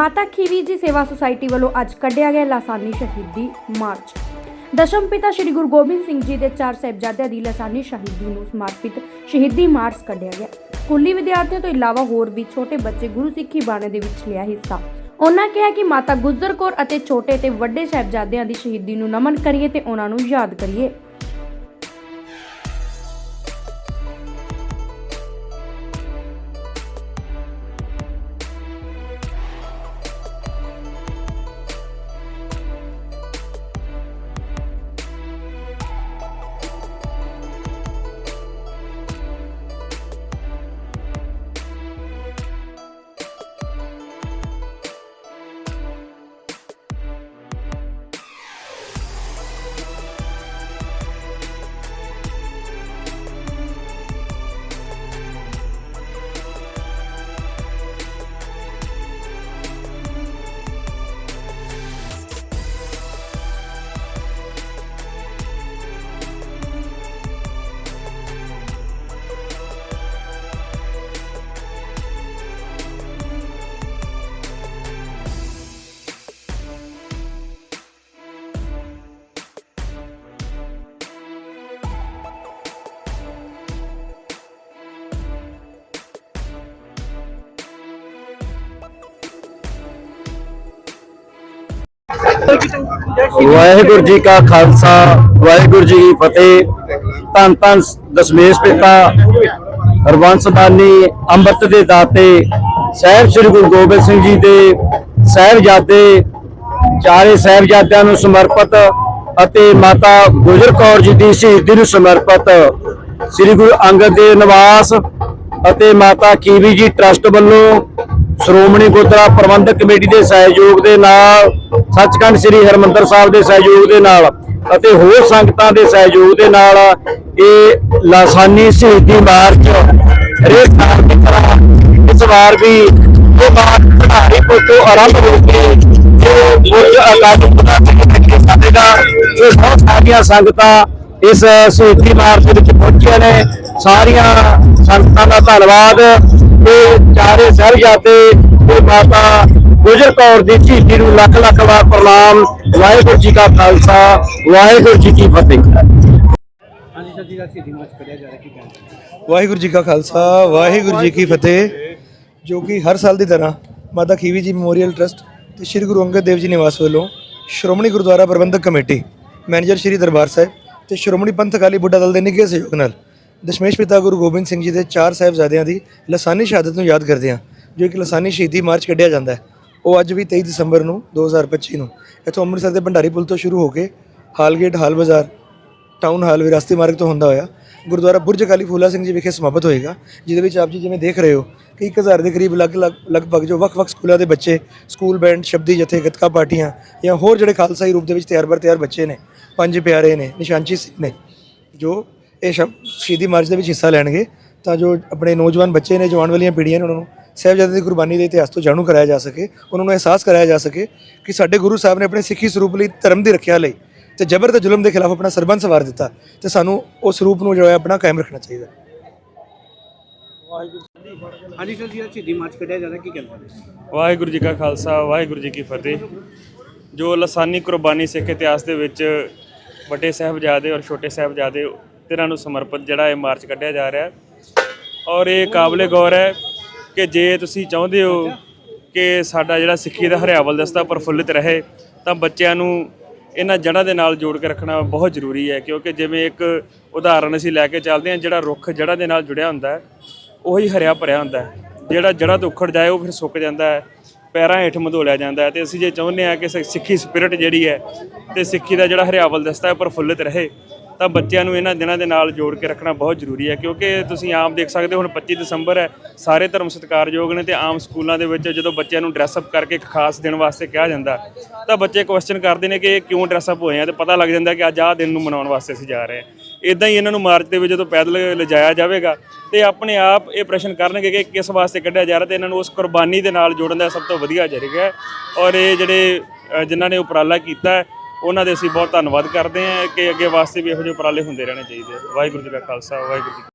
ਮਾਤਾ ਖੀਵੀ ਜੀ ਸੇਵਾ ਸੁਸਾਇਟੀ ਵੱਲੋਂ ਅੱਜ ਕੱਢਿਆ ਗਿਆ ਲਾਸਾਨੀ ਸ਼ਹੀਦੀ ਮਾਰਚ। ਦਸ਼ਮ ਪਿਤਾ ਸ੍ਰੀ ਗੁਰੂ ਗੋਬਿੰਦ ਸਿੰਘ ਜੀ ਦੇ ਚਾਰ ਸਾਹਿਬਜ਼ਾਦਿਆਂ ਦੀ ਲਾਸਾਨੀ ਸ਼ਹੀਦੀ ਨੂੰ ਸਮਰਪਿਤ ਸ਼ਹੀਦੀ ਮਾਰਚ ਕੱਢਿਆ ਗਿਆ। ਸਕੂਲੀ ਵਿਦਿਆਰਥੀਆਂ ਤੋਂ ਇਲਾਵਾ ਹੋਰ ਵੀ ਛੋਟੇ ਬੱਚੇ ਗੁਰੂ ਸਿੱਖੀ ਬਾਣੇ ਦੇ ਵਿੱਚ ਲਿਆ ਹਿੱਸਾ। ਉਹਨਾਂ ਕਿਹਾ ਕਿ ਮਾਤਾ ਗੁਜਰ ਕੌਰ ਅਤੇ ਛੋਟੇ ਤੇ ਵੱਡੇ ਸਾਹਿਬਜ਼ਾਦਿਆਂ ਦੀ ਸ਼ਹੀਦੀ ਨੂੰ ਨਮਨ ਕਰੀਏ ਤੇ ਉਹਨਾਂ ਨੂੰ ਯਾਦ ਕਰੀਏ। ਵਾਹਿਗੁਰੂ ਜੀ ਕਾ ਖਾਲਸਾ, ਵਾਹਿਗੁਰੂ ਜੀ ਕੀ ਫਤਿਹ। ਧੰਨ ਧੰਨ ਦਸ਼ਮੇਸ਼ ਪਿਤਾ, ਹਰਵੰਸ ਬਾਨੀ ਅੰਮ੍ਰਿਤ ਦੇ ਦਾਤੇ, ਸਾਹਿਬ ਸ੍ਰੀ ਗੁਰੂ ਗੋਬਿੰਦ ਸਿੰਘ ਜੀ ਦੇ ਸਾਹਿਬਜ਼ਾਦੇ, ਚਾਰੇ ਸਾਹਿਬਜ਼ਾਦਿਆਂ ਨੂੰ ਸਮਰਪਿਤ ਅਤੇ ਮਾਤਾ ਗੁਜਰ ਕੌਰ ਜੀ ਦੀ ਸ਼ਹੀਦੀ ਨੂੰ ਸਮਰਪਿਤ ਸ੍ਰੀ ਗੁਰੂ ਅੰਗਦ ਦੇਵ ਨਿਵਾਸ ਅਤੇ ਮਾਤਾ ਕੀਵੀ ਜੀ ਟਰਸਟ ਵੱਲੋਂ ਸ਼੍ਰੋਮਣੀ ਗੁਰਦੁਆਰਾ ਪ੍ਰਬੰਧਕ ਕਮੇਟੀ ਦੇ ਸਹਿਯੋਗ ਦੇ ਨਾਲ, ਸੱਚਖੰਡ ਸ੍ਰੀ ਹਰਮੰਦਰ ਸਾਹਿਬ ਦੇ ਸਹਿਯੋਗ ਦੇ ਨਾਲ ਅਤੇ ਹੋਰ ਸੰਗਤਾਂ ਦੇ ਸਹਿਯੋਗ ਦੇ ਨਾਲ ਇਹ ਲਾਸਾਨੀ ਸ਼ਹੀਦੀ ਮਾਰਚ ਹਰੇਕ ਸਾਲ ਦੀ ਤਰ੍ਹਾਂ ਇਸ ਵਾਰ ਵੀ ਇਹ ਮਾਰਚ ਭੰਡਾਰੀ ਤੋਂ ਆਰੰਭ ਹੋ ਕੇ ਜੋ ਬੁਰਜ ਅਕਾਲੀ ਪਤਾ ਤੇ ਸਾਡੇਗਾ ਸੋ ਬਹੁਤ ਸਾਰੀਆਂ ਸੰਗਤਾਂ ਇਸ ਸ਼ਹੀਦੀ ਮਾਰਚ ਵਿੱਚ ਪਹੁੰਚੀਆਂ ਨੇ। ਸਾਰੀਆਂ ਸੰਗਤਾਂ ਦਾ ਧੰਨਵਾਦ। ਤੇ ਚਾਰੇ ਸਾਹਿਬਜ਼ਾਦੇ ਤੇ ਮਾਤਾ ਗੁਜਰ ਕੌਰ ਦੀ ਸ਼ਹੀਦੀ ਨੂੰ ਲੱਖ ਲੱਖ ਵਾਰ ਪ੍ਰਣਾਮ। ਵਾਹਿਗੁਰੂ ਜੀ ਕਾ ਖਾਲਸਾ ਵਾਹਿਗੁਰੂ ਜੀ ਕੀ ਫਤਿਹ। ਹਾਂਜੀ ਸਰ ਜੀ ਦਾ ਸ਼ਹੀਦੀ ਮਾਰਚ ਕੱਢਿਆ ਜਾ ਰਿਹਾ ਕੀ ਕਹਿਣਾ ਵਾਹਿਗੁਰੂ ਜੀ ਕਾ ਖਾਲਸਾ ਵਾਹਿਗੁਰੂ ਜੀ ਕੀ ਫਤਿਹ। ਜੋ ਕਿ ਹਰ ਸਾਲ ਦੀ ਤਰ੍ਹਾਂ ਮਾਤਾ ਖੀਵੀ ਜੀ ਮੈਮੋਰੀਅਲ ਟਰਸਟ ਤੇ ਸ੍ਰੀ ਗੁਰੂ ਅੰਗਦ ਦੇਵ ਜੀ ਨਿਵਾਸ ਵੱਲੋਂ ਸ਼੍ਰੋਮਣੀ ਗੁਰਦੁਆਰਾ ਪ੍ਰਬੰਧਕ ਕਮੇਟੀ ਮੈਨੇਜਰ ਸ੍ਰੀ ਦਰਬਾਰ ਸਾਹਿਬ ਤੇ ਸ਼੍ਰੋਮਣੀ ਪੰਥ ਅਕਾਲੀ ਬੁੱਢਾ ਦਲ ਦੇ ਨਿੱਘੇ ਸਹਿਯੋਗ ਨਾਲ ਦਸ਼ਮੇਸ਼ ਪਿਤਾ ਗੁਰੂ ਗੋਬਿੰਦ ਸਿੰਘ ਜੀ ਦੇ ਚਾਰ ਸਾਹਿਬਜ਼ਾਦਿਆਂ ਦੀ ਲਸਾਨੀ ਸ਼ਹਾਦਤ ਨੂੰ ਯਾਦ ਕਰਦੇ ਹਾਂ, ਜੋ ਇੱਕ ਲਸਾਨੀ ਸ਼ਹੀਦੀ ਮਾਰਚ ਕੱਢਿਆ ਜਾਂਦਾ ਹੈ। ਉਹ ਅੱਜ ਵੀ 23 ਦਸੰਬਰ ਨੂੰ 2025 ਨੂੰ ਇੱਥੋਂ ਅੰਮ੍ਰਿਤਸਰ ਦੇ ਭੰਡਾਰੀ ਪੁਲ ਤੋਂ ਸ਼ੁਰੂ ਹੋ ਕੇ ਹਾਲਗੇਟ ਹਾਲ ਬਾਜ਼ਾਰ, ਟਾਊਨ ਹਾਲ ਵਿਰਾਸਤੀ ਮਾਰਗ ਤੋਂ ਹੁੰਦਾ ਹੋਇਆ ਗੁਰਦੁਆਰਾ ਬੁਰਜ ਅਕਾਲੀ ਫੂਲਾ ਸਿੰਘ ਜੀ ਵਿਖੇ ਸਮਾਪਤ ਹੋਏਗਾ, ਜਿਹਦੇ ਵਿੱਚ ਆਪ ਜੀ ਜਿਵੇਂ ਦੇਖ ਰਹੇ ਹੋ ਕਿ 1000 ਦੇ ਕਰੀਬ ਲਗ ਲਗਭਗ ਜੋ ਵੱਖ-ਵੱਖ ਸਕੂਲਾਂ ਦੇ ਬੱਚੇ, ਸਕੂਲ ਬੈਂਡ, ਸ਼ਬਦੀ ਜਥੇ, ਗੱਤਕਾ ਪਾਰਟੀਆਂ ਜਾਂ ਹੋਰ ਜਿਹੜੇ ਖਾਲਸਾਈ ਰੂਪ ਦੇ ਵਿੱਚ ਤਿਆਰ ਬਰ ਤਿਆਰ ਬੱਚੇ ਨੇ, ਪੰਜ ਪਿਆਰੇ ਨੇ ਨਿਸ਼ਾਨਚੀ ਸਿੰਘ ਨੇ, ਜੋ ਇਹ ਸ਼ਬ ਸ਼ਹੀਦੀ ਮਾਰਚ ਦੇ ਵਿੱਚ ਹਿੱਸਾ ਲੈਣਗੇ। ਤਾਂ ਜੋ ਆਪਣੇ ਨੌਜਵਾਨ ਬੱਚੇ ਨੇ ਜਵਾਨ ਵਾਲੀਆਂ ਪੀੜ੍ਹੀਆਂ ਨੇ ਉਹਨਾਂ ਨੂੰ ਸਾਹਿਬਜ਼ਾਦੇ ਦੀ ਕੁਰਬਾਨੀ ਦੇ ਇਤਿਹਾਸ ਤੋਂ ਜਾਣੂ ਕਰਾਇਆ ਜਾ ਸਕੇ ਉਹਨਾਂ ਨੂੰ ਅਹਿਸਾਸ ਕਰਾਇਆ ਜਾ ਸਕੇ ਕਿ ਸਾਡੇ ਗੁਰੂ ਸਾਹਿਬ ਨੇ ਆਪਣੇ ਸਿੱਖੀ ਸਰੂਪ ਲਈ ਧਰਮ ਦੀ ਰੱਖਿਆ ਲਈ ਤੇ ਜ਼ਬਰ ਤੇ ਜ਼ੁਲਮ ਦੇ ਖਿਲਾਫ ਆਪਣਾ ਸਰਬੰਸ ਵਾਰ ਦਿੱਤਾ ਤੇ ਸਾਨੂੰ ਉਸ ਰੂਪ ਨੂੰ ਜੋ ਹੈ ਆਪਣਾ ਕਾਇਮ ਰੱਖਣਾ ਚਾਹੀਦਾ ਹਾਂਜੀ ਸਰ ਜੀ ਦਾ ਸ਼ਹੀਦੀ ਮਾਰਚ ਕੱਢਿਆ ਜਾ ਰਿਹਾ ਕੀ ਕਹਿਣਾ ਵਾਹਿਗੁਰੂ ਜੀ ਕਾ ਖਾਲਸਾ ਵਾਹਿਗੁਰੂ ਜੀ ਕੀ ਫਤਿਹ। ਜੋ ਲਸਾਨੀ ਕੁਰਬਾਨੀ ਸਿੱਖ ਇਤਿਹਾਸ ਦੇ ਵਿੱਚ ਵੱਡੇ ਸਾਹਿਬਜ਼ਾਦੇ ਔਰ ਛੋਟੇ ਸਾਹਿਬਜ਼ਾਦੇ ਤਿੰਨਾਂ ਨੂੰ ਸਮਰਪਿਤ ਜਿਹੜਾ ਇਹ ਮਾਰਚ ਕੱਢਿਆ ਜਾ ਰਿਹਾ ਹੈ। ਔਰ ਇਹ ਕਾਬਲੇ ਗੌਰ ਹੈ ਕਿ ਜੇ ਤੁਸੀਂ ਚਾਹੁੰਦੇ ਹੋ ਕਿ ਸਾਡਾ ਜਿਹੜਾ ਸਿੱਖੀ ਦਾ ਹਰਿਆਵਲ ਦਸਤਾ ਪ੍ਰਫੁੱਲਿਤ ਰਹੇ, ਤਾਂ ਬੱਚਿਆਂ ਨੂੰ ਇਹਨਾਂ ਜੜ੍ਹਾਂ ਦੇ ਨਾਲ ਜੋੜ ਕੇ ਰੱਖਣਾ ਬਹੁਤ ਜ਼ਰੂਰੀ ਹੈ, ਕਿਉਂਕਿ ਜਿਵੇਂ ਇੱਕ ਉਦਾਹਰਨ ਅਸੀਂ ਲੈ ਕੇ ਚੱਲਦੇ ਹਾਂ, ਜਿਹੜਾ ਰੁੱਖ ਜੜ੍ਹਾਂ ਦੇ ਨਾਲ ਜੁੜਿਆ ਹੁੰਦਾ ਹੈ, ਉਹੀ ਹਰਿਆ ਭਰਿਆ ਹੁੰਦਾ ਹੈ। ਜਿਹੜਾ ਜੜ੍ਹਾਂ ਤੋਂ ਉਖੜ ਜਾਏ, ਉਹ ਫਿਰ ਸੁੱਕ ਜਾਂਦਾ ਹੈ, ਪੈਰਾਂ ਹੇਠ ਮਧੋਲਿਆ ਜਾਂਦਾ ਹੈ। ਤੇ ਅਸੀਂ ਜੇ ਚਾਹੁੰਦੇ ਹਾਂ ਕਿ ਸਿੱਖੀ ਸਪਿਰਿਟ ਜਿਹੜੀ ਹੈ, ਤੇ ਸਿੱਖੀ ਦਾ ਜਿਹੜਾ ਹਰਿਆਵਲ ਦਸਤਾ ਹੈ ਪ੍ਰਫੁੱਲਿਤ ਰਹੇ ਤਾਂ ਬੱਚਿਆਂ ਨੂੰ ਇਹਨਾਂ ਦਿਨਾਂ ਦੇ ਨਾਲ ਜੋੜ ਕੇ ਰੱਖਣਾ ਬਹੁਤ ਜ਼ਰੂਰੀ ਹੈ ਕਿਉਂਕਿ ਤੁਸੀਂ ਆਮ ਦੇਖ ਸਕਦੇ ਹੋ ਹੁਣ 25 ਦਸੰਬਰ ਹੈ ਸਾਰੇ ਧਰਮ ਸਤਿਕਾਰਯੋਗ ਨੇ ਤੇ ਆਮ ਸਕੂਲਾਂ ਦੇ ਵਿੱਚ ਜਦੋਂ ਬੱਚਿਆਂ ਨੂੰ ਡਰੈਸ ਅਪ ਕਰਕੇ ਇੱਕ ਖਾਸ ਦਿਨ ਵਾਸਤੇ ਕਿਹਾ ਜਾਂਦਾ ਤਾਂ ਬੱਚੇ ਕੁਐਸਚਨ ਕਰਦੇ ਨੇ ਕਿ ਇਹ ਕਿਉਂ ਡਰੈਸ ਅਪ ਹੋਏ ਆ ਤੇ ਪਤਾ ਲੱਗ ਜਾਂਦਾ ਕਿ ਅੱਜ ਆਹ ਦਿਨ ਨੂੰ ਮਨਾਉਣ ਵਾਸਤੇ ਅਸੀਂ ਜਾ ਰਹੇ ਹਾਂ। ਇਦਾਂ ਹੀ ਇਹਨਾਂ ਨੂੰ ਮਾਰਚ ਦੇ ਵਿੱਚ ਜਦੋਂ ਪੈਦਲ ਲਿਜਾਇਆ ਜਾਵੇਗਾ ਤੇ ਆਪਣੇ ਆਪ ਇਹ ਪ੍ਰਸ਼ਨ ਕਰਨਗੇ ਕਿ ਕਿਸ ਵਾਸਤੇ ਕੱਢਿਆ ਜਾ ਰਿਹਾ ਤੇ ਇਹਨਾਂ ਨੂੰ ਉਸ ਕੁਰਬਾਨੀ ਦੇ ਨਾਲ ਜੋੜਨ ਦਾ ਸਭ ਤੋਂ ਵਧੀਆ ਜ਼ਰੀਆ ਹੈ। ਔਰ ਇਹ ਜਿਹੜੇ ਅ, ਜਿਨ੍ਹਾਂ ਨੇ ਉਪਰਾਲਾ ਕੀਤਾ ਹੈ, ਉਹਨਾਂ ਦੇ ਅਸੀਂ ਬਹੁਤ ਧੰਨਵਾਦ ਕਰਦੇ ਹਾਂ ਕਿ ਅੱਗੇ ਵਾਸਤੇ ਵੀ ਇਹੋ ਜਿਹੇ ਉਪਰਾਲੇ ਹੁੰਦੇ ਰਹਿਣੇ ਚਾਹੀਦੇ ਆ। ਵਾਹਿਗੁਰੂ ਜੀ ਕਾ ਖਾਲਸਾ, ਵਾਹਿਗੁਰੂ ਜੀ ਕੀ